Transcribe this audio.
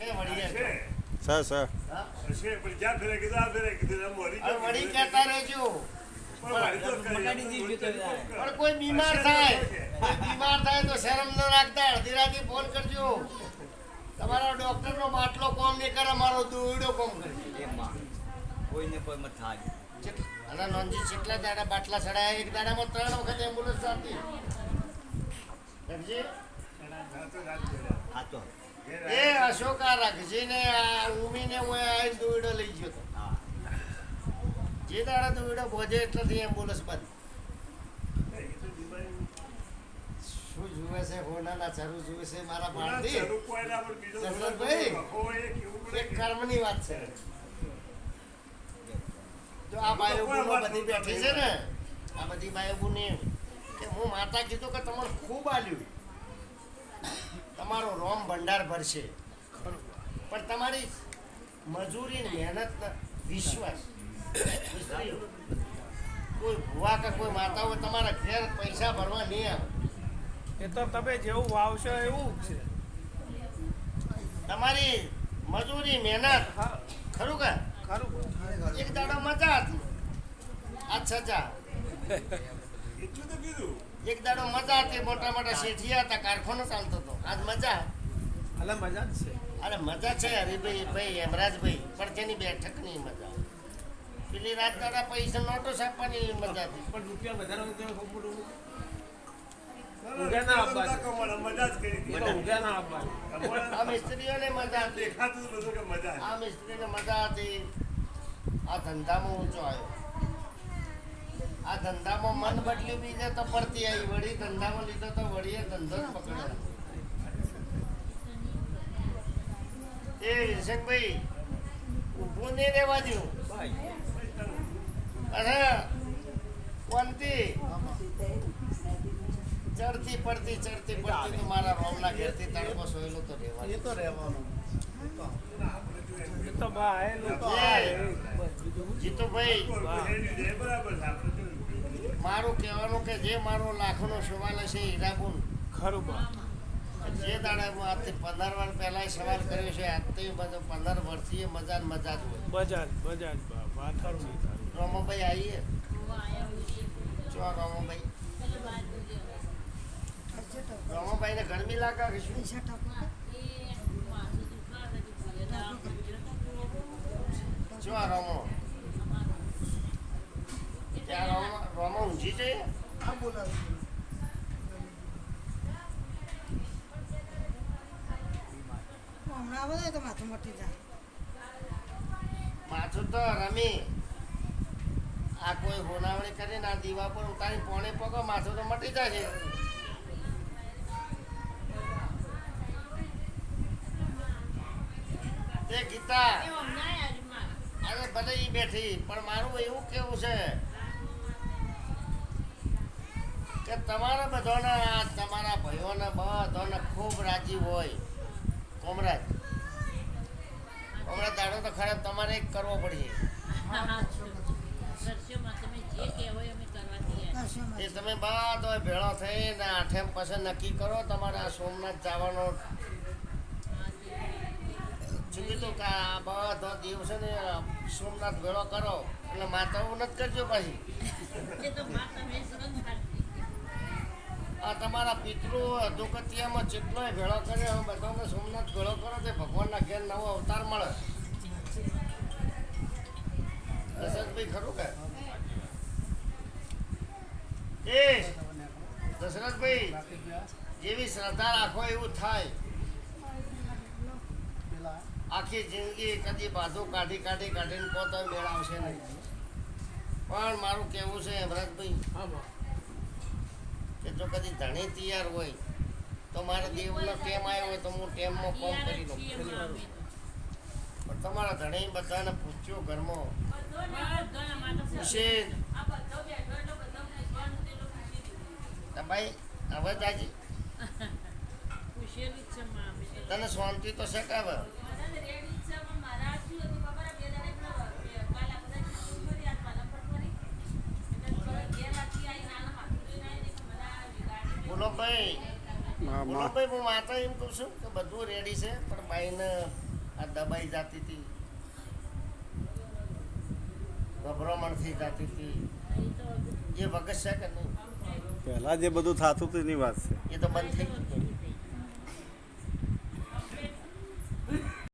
Sir sir. હા? વળી કહેતા રહેજો. પણ કોઈ બીમાર થાય કોઈ બીમાર થાય તો શરમ ન રાખતા અડધી રાતે ફોન કરજો. તમારા ડોક્ટરનો બાટલો કોમ નહીં કરે મારો દોયડો કોમ કરે. એમાં. કોઈને કોઈ મત થાય. અને નોંધી કેટલા દાડા બાટલા ચડાયા એક દાડામાં ત્રણ વખત એમ્બ્યુલન્સ આવતી સમજી? આ તો. એ અશોકા રાખજીને આ ઉમીને હું આવીને દોયડો લઈ ગયો હતો જે દાડા દોયડો ભોજે એટલેથી એમ્બ્યુલન્સ બંધ. શું જુએ છે હોનાના ચરું જુએ છે મારા ભાણથી? પડે? એક કર્મની વાત છે. જો આ બાયો બધી બેઠી છે ને આ બધી બાયો બુને કે હું માતા કીધું કે તમારે ખૂબ આલ્યું. તમારો રોમ ભંડાર ભરશે. પણ તમારી મજૂરી ને મહેનત વિશ્વાસ. કોઈ ભુવા કે કોઈ માતા હોય તમારા ઘેર પૈસા ભરવા નહીં આવે. એ તો તમે જેવું વાવશો એવું છે. તમારી મજૂરી મહેનત હા. ખરું કે? ખરું. એક દાડો મજા હતી. આ સજા એટલું તો કીધું. એક દાડો મજા હતી મોટા મોટા શેઠિયા હતા કારખાનો ચાલતો હતો. આજ મજા? એટલે મજા જ છે. અરે મજા છે હરિભાઈ ભાઈ હેમરાજભાઈ પણ તેની બેઠક નહીં મજા. પેલી રાત દાડા પૈસા નોટો છાપવાની મજા હતી. પણ રૂપિયા વધારે આ મિસ્ત્રીઓને મજા હતી. આ મિસ્ત્રીને મજા હતી. આ ધંધામાં ઊંચો આવ્યો. આ ધંધામાં મન બદલ્યું બીજે તો પડતી આવી. વળી ધંધામાં લીધો તો વળીએ ધંધો જ પકડ્યો. એ વિરસકભાઈ ઊભું નહીં રહેવા દઉં અરે કોનથી ચડતી પડતી ચડતી પડતી તો મારા રોમના ઘેરથી તડકો સોયલો તો રહેવા એ તો રહેવાનું. જીતુભાઈ છે બરાબર છે આપણે તો મારું કહેવાનું કે જે મારો લાખનો સવાલ હશે હીરાબુન ખરું જે દાડા હું આજથી પંદર વાર પહેલા સવાલ કર્યો છે આજથી બધો પંદર વર્ષથી મજા ને મજા જ હોય. મજા બજાજ બા વાત ખરું નહીં આવીએ ચો રોમોભાઈ રમાભાઈ ને ગરમી લાગે કે શું? આ રોમો ત્યાં રોમો રોમો ઊંઘી જઈએ હમણાં આવે તો માથું મટી જાય. માથું તો રમી. આ કોઈ હોનાવણી કરીને આ દીવા પર ઉતારી પોણે પગો માથું તો મટી જાય છે. તે ગીતા અરે ભલે ઈ બેઠી પણ મારું એવું કેવું છે કે તમારા બધાના તમારા ભાઈઓને બધાને ખૂબ રાજી હોય. કોમરાજ કોમરાજ દાડો તો ખરાબ તમારે એક કરવો પડશે. એ તમે બધો ભેળો થઈને આઠેમ પછી નક્કી કરો તમારે આ સોમનાથ જવાનો. કીધું કે આ બધો દિવસે ને સોમનાથ ભેળો કરો. એટલે માતા નથી કરજો પાછી. આ તમારા પિતૃ અધોગતિયામાં જેટલોય ભેળો કર્યો હવે બધાને સોમનાથ ભેળો કરો તે ભગવાનના ઘેર નવો અવતાર મળે. દશરથભાઈ ખરું કે? એ, દશરથભાઈ, જેવી શ્રદ્ધા રાખો એવું થાય. આખી જિંદગી કદી બાધું કાઢી કાઢી કાઢીને પોતા મેળ આવશે નહીં. પણ મારું કહેવું છે હેમરાજભાઈ હા કે જો કદી ધણી તૈયાર હોય તો મારે દેવનો ટેમ આવ્યો હોય તો હું ટેમમાં કોમ કરી દઉં પણ તમારા ધણી બધાને પૂછ્યો ઘરમાં? પૂછે ભાઈ હવે દાજી તને શાંતિ તો છે કે હવે બોલો ભાઈ હું માતા એમ કહું છું કે બધું રેડી છે પણ બાઈને આ દબાઈ જતી હતી. ગભરામણ થઈ જતી હતી. જે વગત છે કે નહીં? પહેલા જે બધું થતું હતું એની વાત છે. એ તો બંધ થઈ ગયું.